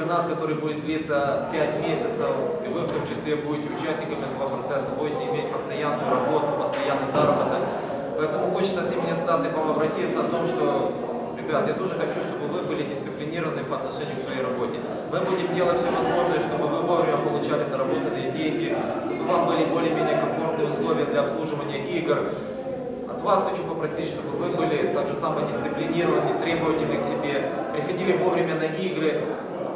чемпионат, который будет длиться 5 месяцев, и вы в том числе будете участниками этого процесса, будете иметь постоянную работу, постоянный заработок. Поэтому хочется от имени Стаса к вам обратиться о том, что, ребят, я тоже хочу, чтобы вы были дисциплинированы по отношению к своей работе. Мы будем делать все возможное, чтобы вы вовремя получали заработанные деньги, чтобы вам были более-менее комфортные условия для обслуживания игр. От вас хочу попросить, чтобы вы были так же самое дисциплинированы, требовательны к себе, приходили вовремя на игры,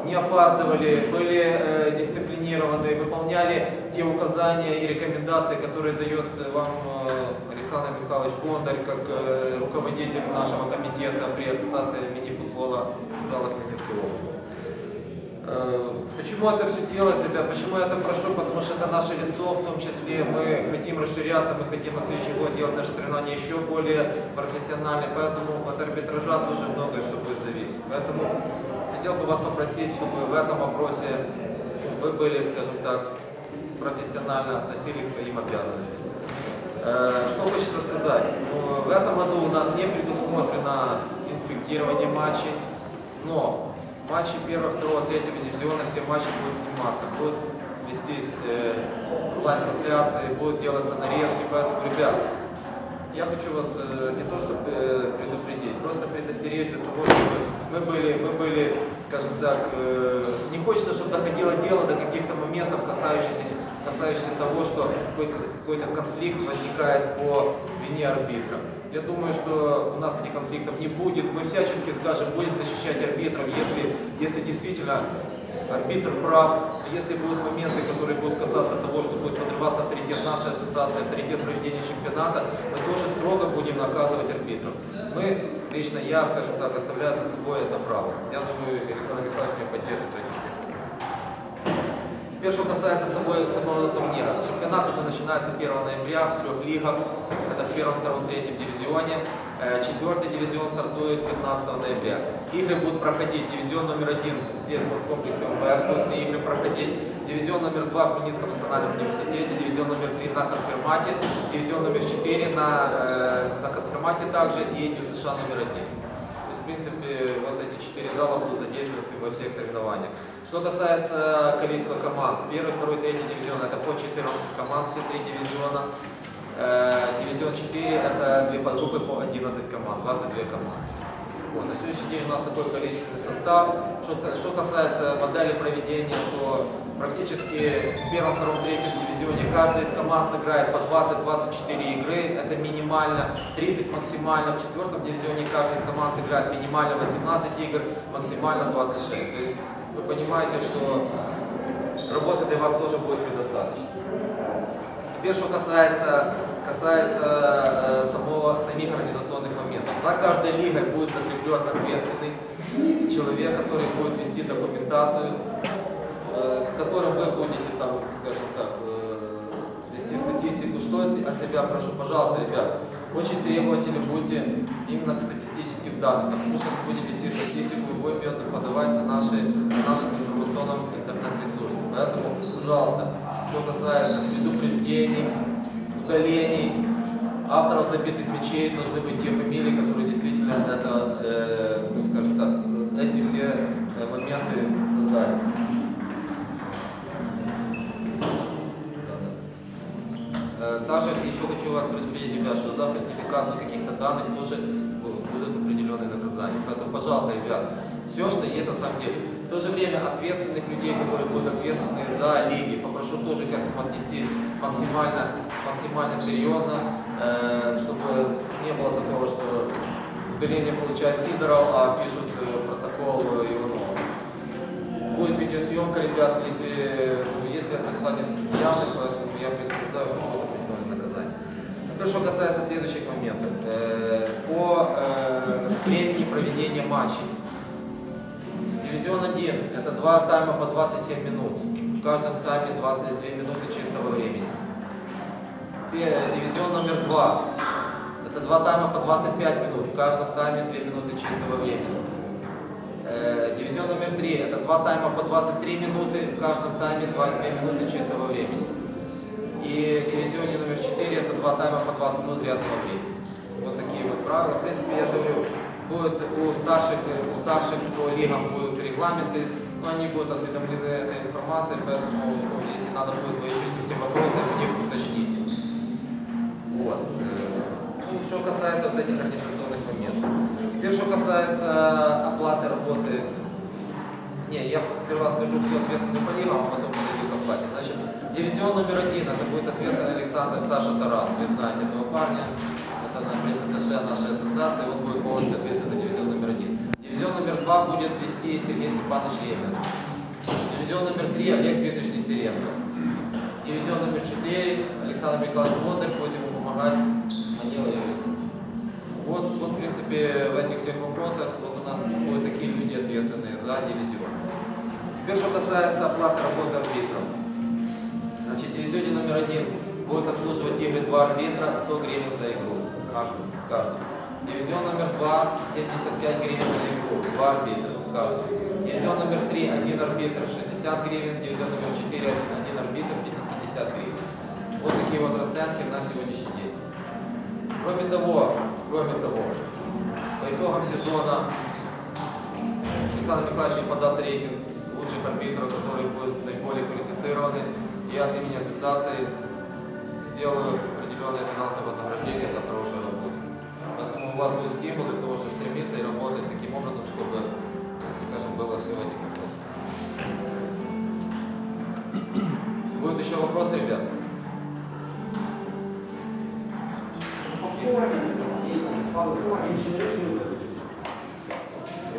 не опаздывали, были э, дисциплинированы, выполняли те указания и рекомендации, которые дает вам э, Александр Михайлович Бондарь, как э, руководитель нашего комитета при Ассоциации мини-футбола в залах Минской области. Э, Почему это все делается, ребят? Почему я это прошу? Потому что это наше лицо, в том числе мы хотим расширяться, мы хотим на следующий год делать наши соревнования еще более профессиональные, поэтому от арбитража тоже многое что будет зависеть. Поэтому хотел бы вас попросить, чтобы в этом вопросе вы были, скажем так, профессионально относились к своим обязанностям. Э, Что хочется сказать? Ну, В этом году у нас не предусмотрено инспектирование матчей, но матчи 1, 2, 3 дивизиона, все матчи будут сниматься, будут вестись э, онлайн-трансляции, будут делаться нарезки, поэтому, ребят, я хочу вас э, не то чтобы э, предупредить, просто предостеречь для того, чтобы мы были, мы были, скажем так, э, не хочется, чтобы доходило дело до каких-то моментов, касающихся, касающихся того, что какой-то какой-то конфликт возникает по вине арбитра. Я думаю, что у нас этих конфликтов не будет. Мы всячески, скажем, будем защищать арбитров, если, если действительно арбитр прав, если будут моменты, которые будут касаться того, что будет подрываться авторитет нашей ассоциации, авторитет проведения чемпионата, мы тоже строго будем наказывать арбитров. Мы, лично я, скажем так, оставляю за собой это право. Я думаю, Александр Михайлович меня поддержит в этих всех. Теперь, что касается самого, самого турнира. Чемпионат уже начинается 1 ноября в трех лигах. Это в первом, втором, третьем дивизионе. Э, Четвертый дивизион стартует 15 ноября. Игры будут проходить. Дивизион номер один здесь, в комплексе МВС, будут все игры проходить. Дивизион номер два в Хмельницком национальном университете. Дивизион номер три на конфирмате. Дивизион номер четыре на, э, на конфирмате также. И Дю США номер один. То есть, в принципе, вот эти четыре зала будут задействованы во всех соревнованиях. Что касается количества команд, первый, второй, третий дивизион, это по 14 команд, все три дивизиона. Э, Дивизион 4 это две подгруппы по 11 команд, 22 команды. Вот. На сегодняшний день у нас такой количественный состав. Что, что касается модели проведения, то практически в первом, втором, третьем дивизионе каждая из команд сыграет по 20-24 игры, это минимально, 30 максимально. В четвертом дивизионе каждая из команд сыграет минимально 18 игр, максимально 26. То есть вы понимаете, что работы для вас тоже будет предостаточно. Теперь, что касается, касается э, самого, самих организационных моментов. За каждой лигой будет закреплен ответственный человек, который будет вести документацию, э, с которым вы будете, там, скажем так, э, вести статистику. Что от себя прошу, пожалуйста, ребят, очень требовательны будьте именно к статистическим данным, потому что мы будем вести статистику, вы будем ее подавать на, наши, на нашем информационном интернет-ресурсе. Поэтому, пожалуйста, что касается предупреждений, удалений, авторов забитых мячей должны быть те фамилии, которые действительно это, э, ну, скажем так, эти все э, моменты создали. Э, Также еще хочу вас предупредить, ребят, что за фальсификацию каких-то данных тоже бу- будут определенные наказания. Поэтому, пожалуйста, ребят, все, что есть на самом деле. В то же время ответственных людей, которые будут ответственны за лиги, попрошу тоже к этому отнестись максимально, максимально серьезно, чтобы не было такого, что удаление получает Сидоров, а пишут э, протокол э, Иванова. Будет видеосъемка, ребят, если, ну, если это станет явным, поэтому я предупреждаю, что будет определенное наказание. Теперь, что касается следующих моментов. Э, По э, времени проведения матчей. Дивизион 1 – это два тайма по 27 минут. В каждом тайме 22 минуты чистого времени. Дивизион номер 2 – это два тайма по 25 минут. В каждом тайме 2 минуты чистого времени. Э, Дивизион номер 3 – это два тайма по 23 минуты, в каждом тайме 2, 2 минуты чистого времени. И дивизионе номер 4 это два тайма по 20 минут грязного времени. Вот такие вот правила. В принципе, я же говорю, будет у старших, у старших по лигам будут регламенты, но они будут осведомлены этой информацией, поэтому ну, если надо будет, вы решите все вопросы, у них уточните. Вот. Э, Ну, что касается вот этих организационных моментов. Теперь, что касается оплаты работы не, я сперва скажу, кто ответственный по лигам, а потом подойду к оплате. Значит, дивизион номер один, это будет ответственный Александр Саша Таран. Вы знаете этого парня. Это на пресс-атташе нашей ассоциации, он будет полностью ответственен за дивизион номер один. Дивизион номер два будет вести Сергей Степанович Лемес. Дивизион номер три Олег Дмитриевич Нестеренко. Дивизион номер четыре Александр Михайлович Бондарь будет ему помогать Манила Юрьевич. Вот, вот, в принципе, в этих всех вопросах вот у нас будут такие люди ответственные за дивизион. Теперь, что касается оплаты работы арбитров. Значит, дивизионе номер один будет обслуживать игры два арбитра, 100 гривен за игру. Каждый. Каждый. Дивизион номер два 75 гривен за игру, два арбитра. Каждый. Дивизион номер три один арбитр, 60 гривен. Дивизион номер четыре один арбитр, 50 гривен. Вот такие вот расценки на сегодняшний день. Кроме того, кроме того, по итогам сезона Александр мне подаст рейтинг лучших арбитров, которые будут наиболее квалифицированы. И от имени ассоциации сделаю определенное финансовое вознаграждение за хорошую работу. Поэтому у вас будет стимул для того, чтобы стремиться и работать таким образом, чтобы, скажем, было все в этих вопросах. Будут еще вопросы, ребят?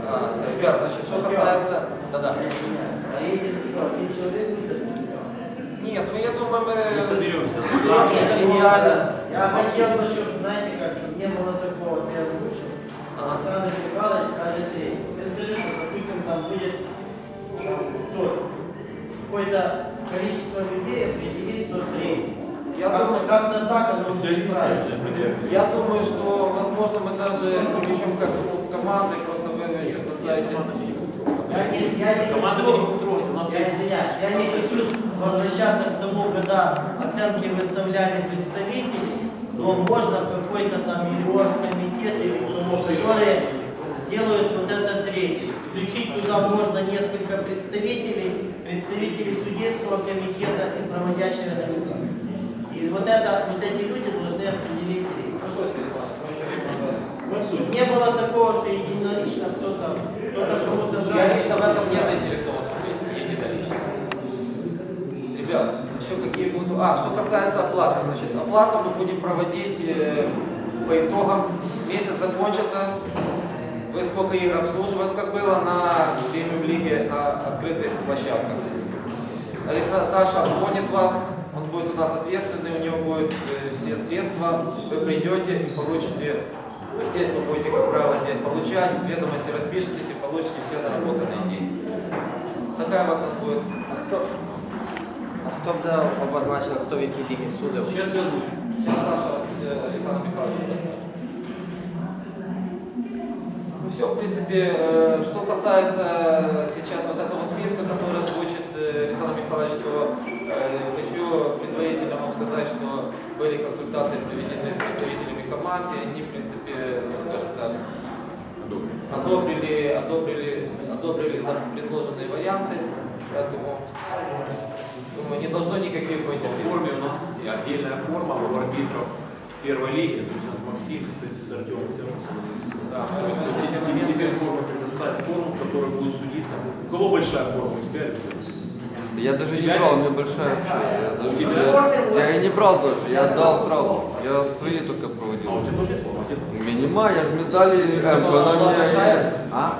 А, ребят, значит, что касается... Да-да. Нет, ну я думаю, мы... Мы соберемся. Ассоциация коллегиально. Я хотел бы, чтобы, знаете как, чтобы не было такого, ты озвучил. Ага. Александр Михайлович скажет три. Ты скажи, что, допустим, там будет кто, какое-то количество людей определить вот. Я Как-то думаю, как-то так оно я думаю, что, возможно, мы даже привлечем как команды, просто вы, если на сайте... Я не, я не Команда хочу, будет трогать, у нас я есть... извиняюсь, я не хочу возвращаться к тому, когда оценки выставляли представители, но можно какой-то там или оргкомитет, или кто, которые сделают вот этот третий. Включить туда можно несколько представителей, представителей судейского комитета и. И вот, это, вот эти люди должны определить в суть. Не было такого, что единолично кто-то кто-то кому-то Я жаль. лично в этом не заинтересован, я единолично. Ребят, еще какие будут... А, что касается оплаты. Значит, оплату мы будем проводить э, по итогам. Месяц закончится. Вы сколько игр обслуживают, как было на премиум лиге на открытых площадках. Александр Саша обзвонит вас, он будет у нас ответственный, у него будут э, все средства. Вы придете и получите, здесь вы будете, как правило, здесь получать, ведомости распишитесь и получите все заработанные деньги. Такая вот у нас будет. А хто, а хто буде обозначено, хто в якій лігі судив? Сейчас я озвучу. Сейчас Саша э, Александр Михайлович расскажет. Ну все, в принципе, э, что касается были консультации проведены с представителями команд, и они, в принципе, ну, скажем так, одобрили, одобрили, одобрили предложенные варианты, поэтому, думаю, не должно никаких быть По форме у нас отдельная форма у арбитров первой лиги, то есть у нас Максим, то есть с Артемом Сергеевым. Да, То есть тебе- тебе форму предоставить форму, в которой будет судиться. У кого большая форма? У тебя или у тебя? Я даже не брал, у меня большая вообще. Я, даже, У тебя? я, я и не брал даже, я сдал сразу. Я свои только проводил. А у тебя тоже формы? А? У меня нема, я же медали М, Ну, она мне... А?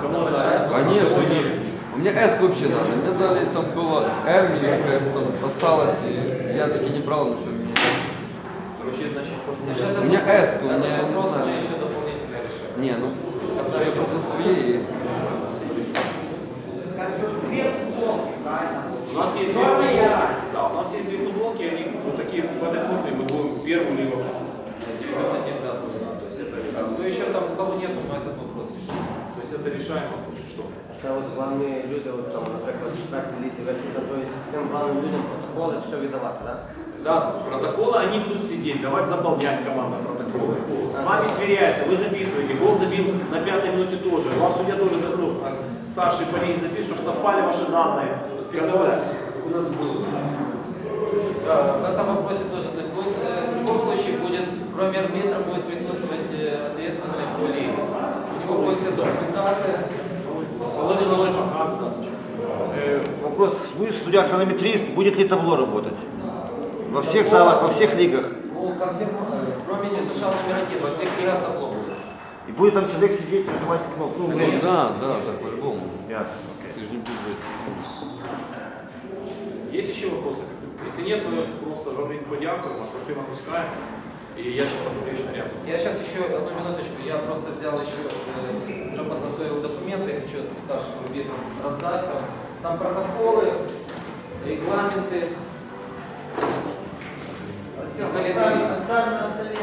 Конечно. Нет? У меня S вообще надо. Медали там было М, и какая-то там осталось, и я таки не брал, но что мне... Короче, значит, Значит, этот У меня S, у меня, не. Не, ну, я просто свои. Как бы две футболки, правильно? у нас есть две Черная и футболки. оранжевая. Да, у нас есть две футболки, они вот такие в этой форме мы будем первую лигу обслуживать. Дивизион один, да, будет. То есть это, А Кто еще там, у кого нету, мы этот вопрос решим. то есть это решаем вопрос, что. Це от главні люди, от, там, наприклад, в четвертій лізі верхні, тобто цим главним людям протоколи все віддавати, так? да, протоколы, они будут сидеть, давать заполнять команда протоколы. С вами сверяется, вы записываете, гол забил на пятой минуте тоже. Вам судья тоже за- ну, старший по линии запишет, чтобы совпали ваши данные в конце. у нас было. Да, в этом вопросе тоже, то есть будет, э, в любом случае будет, кроме арбитра, будет присутствовать э, ответственный по лиге. У него будет вся документация. Володя уже показывает. Э, Вопрос, будет судья хронометрист, будет ли табло работать? Во всех залах, во всех лигах. Ну, кроме НСШ номер один, во всех лигах табло будет. И будет там человек сидеть, нажимать кнопку. Ну да, да, так по-любому. Ясно. Ты же не будешь. Есть еще вопросы? Если нет, мы просто Жорик подякуем, а спортивно пускаем. И я сейчас отвечу на ряд. Я сейчас еще одну минуточку, я просто взял еще, э, уже подготовил документы, хочу старшим арбитрам раздать. Там, там протоколы, регламенты. оставим на столе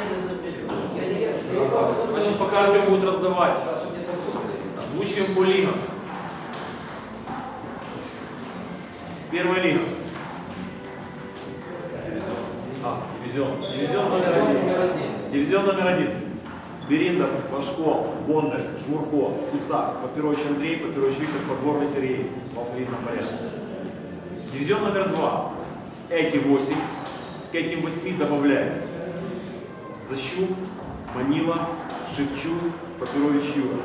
Значит, пока Артем будет раздавать, озвучиваем по лигам. Первая лига. Дивизион. Дивизион номер один. Дивизион номер один. Бериндер, Пашко, Бондарь, Жмурко, Куцак, Папирович Андрей, Папирович Виктор, Подгорный Сергей в алфавитном порядке. Дивизион номер два. Эти 8. К этим 8 добавляется Защук, Манила, Шевчук, Папирович Юра.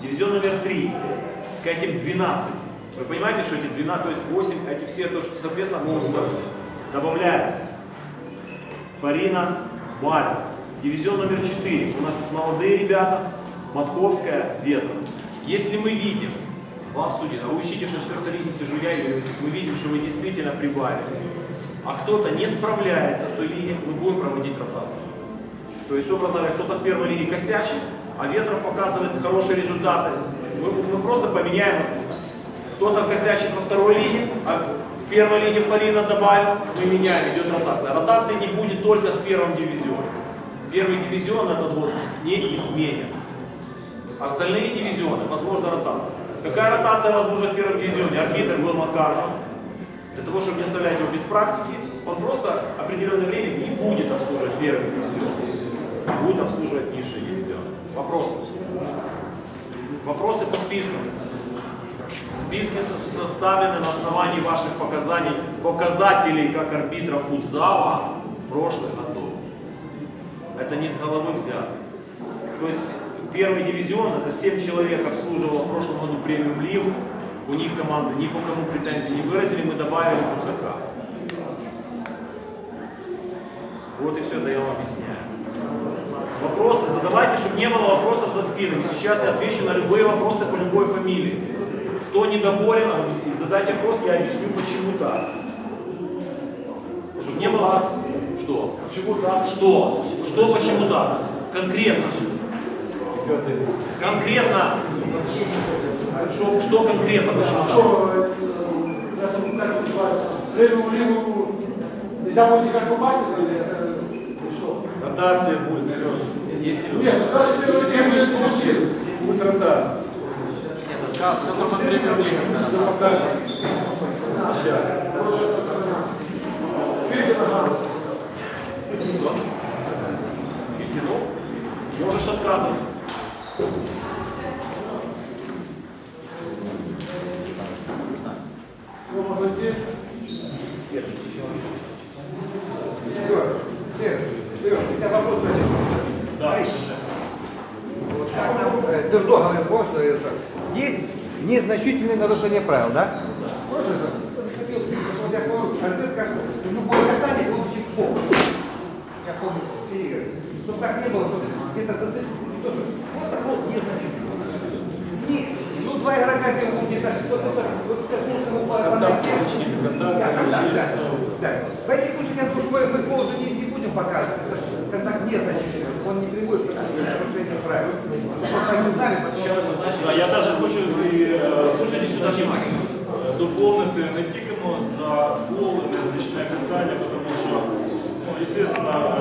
Дивизион номер 3. К этим 12. Вы понимаете, что эти 12, то есть 8, эти все, то, что соответственно, ну, добавляется. Фарина, Валя. Дивизион номер 4. У нас есть молодые ребята, Матковская, Ветра. Если мы видим, вам судьи, а вы учите, что четвертой лиге сижу я, и мы видим, что вы действительно прибавили, а кто-то не справляется в той лиге, мы будем проводить ротацию. То есть, образно говоря, кто-то в первой лиге косячит, а Ветров показывает хорошие результаты. Мы, мы просто поменяем вас местами. Кто-то косячит во второй лиге, а первой лиге Фарина добавил, мы меняем, идет ротация. Ротации не будет только в первом дивизионе. Первый дивизион этот год не изменен. Остальные дивизионы, возможно, ротация. Какая ротация возможна в первом дивизионе? Арбитр был наказан. Для того, чтобы не оставлять его без практики, он просто определенное время не будет обслуживать первый дивизион. Будет обслуживать низшие дивизионы. Вопросы? Вопросы по спискам. Списки со- составлены на основании ваших показаний, показателей как арбитра футзала в прошлых годов. Это не с головы взято. То есть первый дивизион, это 7 человек обслуживало в прошлом году премиум лигу. У них команды ни по кому претензий не выразили, мы добавили Кусака. Вот и все, это я вам объясняю. Вопросы задавайте, чтобы не было вопросов за спинами. Сейчас я отвечу на любые вопросы по любой фамилии. Кто недоволен, а, задайте вопрос, я объясню, почему так. Чтобы не было... Что? Почему так? Что? Что почему так? Конкретно. Конкретно. Что, что конкретно? Почему? Что, э, как называется, лигу нельзя будет никак попасть, или что? Ротация будет, Сережа. Нет, ну, значит, первый лигу не получилось. Будет ротация. Да. Можешь отказываться. Ну, может, здесь. Сереж, у тебя вопрос один. Да. Вот как нам, э, ты в договоре помнишь, что это, есть незначительные нарушения правил, да? Я помню, любое касание пол. Я помню все игры. Чтобы так не было, чтобы где-то зацепить, не то, что просто пол незначительный. Не, ну два игрока бегут где-то, кто-то вот коснулся по Контакт контакт Да. В этих случаях, я думаю, что мы, пол уже не, не будем показывать, потому что контакт незначительный, он не требует к нарушению правил. Просто они знали, почему. Да, я даже хочу і, е, слушайте сюди внимание, е, доповнити не тільки за фол, незначне касання, тому що, ну, естественно,